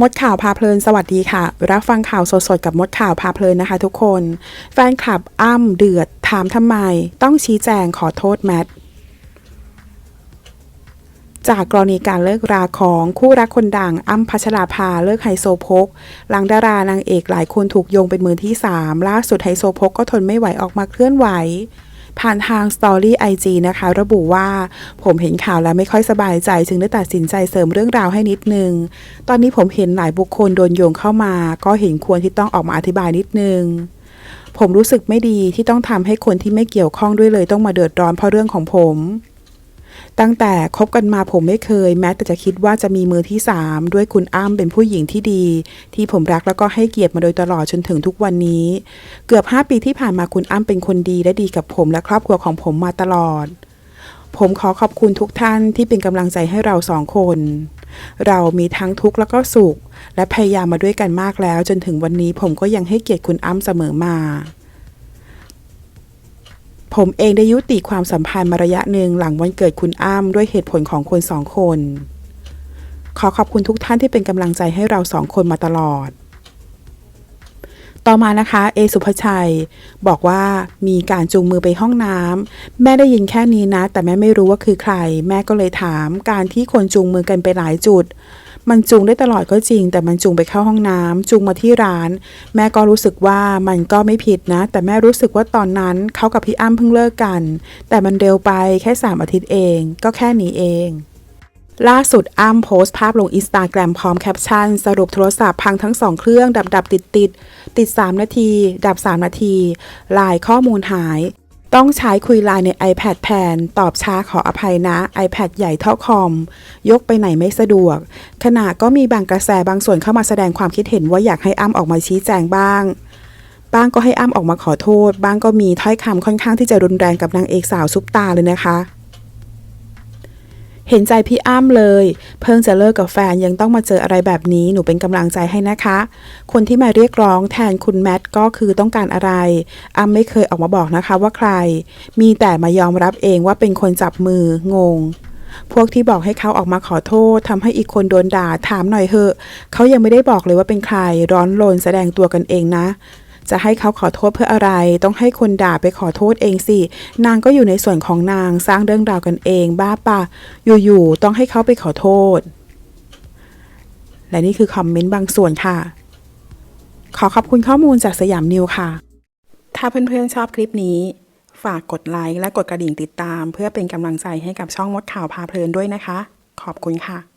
มดข่าวพาเพลินสวัสดีค่ะ รับฟังข่าวสดๆกับมดข่าวพาเพลินนะคะทุกคน แฟนคลับอ้ำเดือดถามทำไม ต้องชี้แจงขอโทษแมทจากกรณีการเลิกราของคู่รักคนดังอ้ำพัชราภาเลิกไฮโซโพกหลังดารานางเอกหลายคนถูกโยงเป็นมือที่ 3 ล่าสุดไฮโซโพกก็ทนไม่ไหวออกมาเคลื่อนไหว ผ่านทางสตอรี่ไอจีนะคะ ระบุว่าผมเห็นข่าวแล้วไม่ค่อยสบายใจ จึงได้ตัดสินใจเสริมเรื่องราวให้นิดนึง ตอนนี้ผมเห็นหลายบุคคลโดนโยงเข้ามา ก็เห็นควรที่ต้องออกมาอธิบายนิดนึงผมรู้สึกไม่ดีที่ต้องทำให้คนที่ไม่เกี่ยวข้องด้วยเลยต้องมาเดือดร้อนเพราะเรื่องของผม ตั้งแต่คบกันมาผมไม่เคย แม้แต่จะคิดว่าจะมีมือที่สามด้วยคุณอ้ำเป็นผู้หญิงที่ดี ที่ผมรักแล้วก็ให้เกียรติมาโดยตลอดจนถึงทุกวันนี้ เกือบ 5 ปีที่ผ่านมาคุณอ้ำเป็นคนดีและดีกับผมและครอบครัวของผมมาตลอด ผมขอขอบคุณทุกท่านที่เป็นกำลังใจให้เราสองคน เรามีทั้งทุกข์แล้วก็สุข และพยายามมาด้วยกันมากแล้ว จนถึงวันนี้ผมก็ยังให้เกียรติคุณอ้ำเสมอมา ผมเองได้ยุติความสัมพันธ์มาระยะหนึ่งหลังวันเกิดคุณอ้ำด้วยเหตุผลของคนสองคน ขอขอบคุณทุกท่านที่เป็นกำลังใจให้เราสองคนมาตลอด ต่อมานะคะ เอสุภชัย บอกว่ามีการจูงมือไปห้องน้ำแม่ได้ยินแค่นี้นะ แต่แม่ไม่รู้ว่าคือใคร แม่ก็เลยถามการที่คนจูงมือกันไปหลายจุด มันจูงได้ตลอดก็จริง แต่มันจูงไปเข้าห้องน้ำจูงมาที่ร้าน แม่ก็รู้สึกว่ามันก็ไม่ผิดนะ แต่แม่รู้สึกว่าตอนนั้นเขากับพี่อ้ำเพิ่งเลิกกัน แต่มันเร็วไปแค่สามอาทิตย์เอง ก็แค่นี้เองล่าสุดอ้ำโพสต์ภาพลงอินสตาแกรมพร้อมแคปชั่น สรุปโทรศัพท์พังทั้งสองเครื่อง ดับดับติดติดติด 3 นาที ดับ 3 นาทีไลายข้อมูลหาย ต้องใช้คุยไลน์ใน iPad แทน ตอบช้าขออภัยนะ iPad ใหญ่เท่าคอม ยกไปไหนไม่สะดวก ขณะก็มีบางกระแสบางส่วนเข้ามาแสดงความคิดเห็นว่าอยากให้อ้ำออกมาชี้แจงบ้าง บ้างก็ให้อ้ำออกมาขอโทษ บ้างก็มีถ้อยคำค่อนข้างที่จะรุนแรงกับนางเอกสาวซุปตาเลยนะคะ เห็นใจพี่อ้ำเลย เพิ่งจะเลิกกับแฟนยังต้องมาเจออะไรแบบนี้หนูเป็นกำลังใจให้นะคะ คนที่มาเรียกร้องแทนคุณแมทก็คือต้องการอะไร อ้ำไม่เคยออกมาบอกนะคะว่าใคร มีแต่มายอมรับเองว่าเป็นคนจับมืองงพวกที่บอกให้เขาออกมาขอโทษทำให้อีกคนโดนด่าถามหน่อยเถอะ เขายังไม่ได้บอกเลยว่าเป็นใครร้อนรนแสดงตัวกันเองนะ จะให้เขาขอโทษเพื่ออะไร ต้องให้คนด่าไปขอโทษเองสิ นางก็อยู่ในส่วนของนางสร้างเรื่องราวกันเองบ้าปะอยู่ๆต้องให้เขาไปขอโทษ และนี่คือคอมเมนต์บางส่วนค่ะ ขอขอบคุณข้อมูลจากสยามนิวค่ะ ถ้าเพื่อนๆชอบคลิปนี้ ฝากกดไลค์และกดกระดิ่งติดตาม เพื่อเป็นกำลังใจให้กับช่องมดข่าวพาเพลินด้วยนะคะ ขอบคุณค่ะ